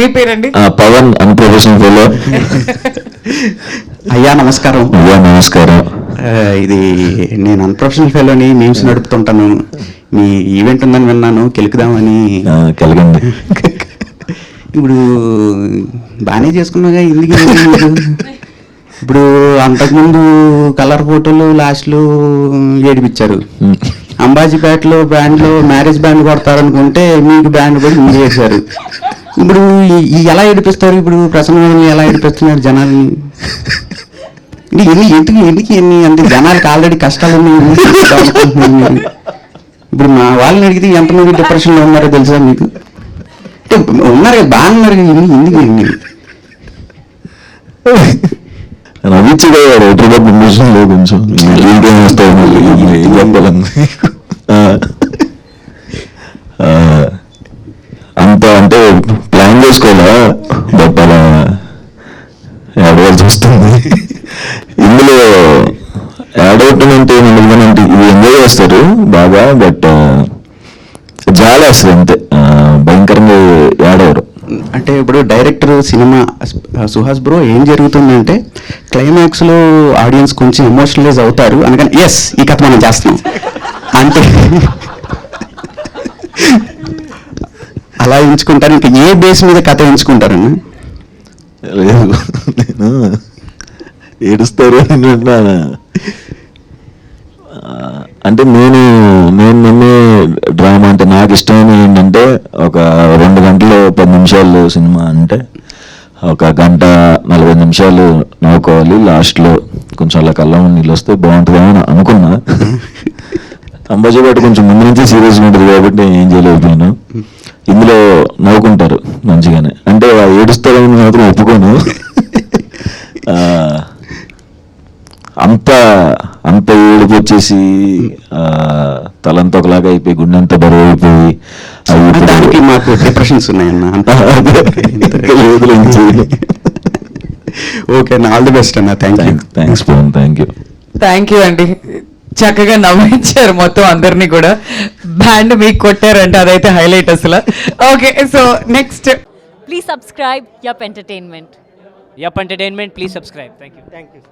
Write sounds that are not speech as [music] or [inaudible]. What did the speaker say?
మీ పేరండి? Pawan unprofessional fellow. [laughs] అయ్యా నమస్కారం. అయ్యా నమస్కారం. ఇది నేను అన్ప్రొఫెషనల్ ఫెలోని మీమ్స్ నడుపుతుంటాను. మీ ఈవెంట్ ఉందని విన్నాను కెలుకుదామని. ఆ, కలగండి. [laughs] ఇప్పుడు బాగానే చేసుకున్నాగా ఎందుకు? ఇప్పుడు అంతకుముందు కలర్ ఫోటోలు లాస్ట్లు ఏడిపించారు. అంబాజీపేటలో బ్యాండ్లో మ్యారేజ్ బ్యాండ్ కొడతారనుకుంటే మీకు బ్యాండ్ కూడా మీరు చేశారు. ఇప్పుడు ఎలా ఏడిపిస్తారు? ఇప్పుడు ప్రసన్న ఎలా ఏడిపిస్తున్నారు జనాల్ని? ఇది ఎన్ని ఎందుకు ఎందుకు ఎన్ని అంటే జనాలకు ఆల్రెడీ కష్టాలు ఉన్నాయి? ఇప్పుడు మా వాళ్ళని అడిగితే ఎంతమంది డిప్రెషన్లో ఉన్నారో తెలుసా మీకు? ఉన్నారు కదా బాగా ఉన్నారు కదా ఎందుకు ఎన్ని నవ్వించడే రైటర్ ప్రమోషన్లో కొంచెం ఇంకేం వస్తాయి మళ్ళీ ఏం చెప్పాలని ఆ, ఆ, అంత అంటే ప్లాన్ కూడా బట్ అలా వస్తుంది ఇందులో యాడ్ అవటం అంటే ఏమంటే ఇది ఎంజాయ్ చేస్తారు బాగా బట్ జాలి వస్తుంది అంతే. భయంకరంగా యాడ్ అవరు అంటే ఇప్పుడు డైరెక్టర్ సినిమా సుహాస్ బ్రో ఏం జరుగుతుందంటే క్లైమాక్స్లో ఆడియన్స్ కొంచెం ఎమోషనలైజ్ అవుతారు అందుకని ఎస్ ఈ కథ మనం చేస్తున్నాం. అంతే. అలా ఎంచుకుంటారు ఇంకా ఏ బేస్ మీద కథ ఎంచుకుంటారన్న? లేదు నేను ఏడుస్తారు అని విన్నాను. అంటే నేను నేను నమ్మే డ్రామా అంటే నాకు ఇష్టమైన ఏంటంటే ఒక రెండు గంటలు పది నిమిషాలు సినిమా అంటే ఒక గంట నలభై నిమిషాలు నవ్వుకోవాలి లాస్ట్లో కొంచెం అలా కళ్ళం నీళ్ళు వస్తే బాగుంటుందేమో అని అనుకున్నా. [laughs] అంబాజీపేట కొంచెం ముందు నుంచి సీరియస్గా ఉంటుంది కాబట్టి ఏం చేయలేకపోయాను. ఇందులో నవ్వుకుంటారు మంచిగానే. అంటే ఆ ఏడుస్తారని మాత్రం ఒప్పుకోను. ఆ, అంత అంత ఏడుపు వచ్చేసి ఆ, తలంతా ఒకలాగా అయిపోయి గుండె అంతా బరువు అయిపోయి దానికి మాకు డిప్రెషన్స్ ఉన్నాయన్న. [laughs] ఓకే అన్న ఆల్ ది బెస్ట్ అన్న. Thank you thanks Pavan thank you thank you అండి. చక్కగా నవ్వించారు మొత్తం అందరినీ కూడా. బ్యాండ్ మీకు కొట్టారంటే అదైతే హైలైట్ అసలు. Okay so next please subscribe yup entertainment yup entertainment please subscribe thank you thank you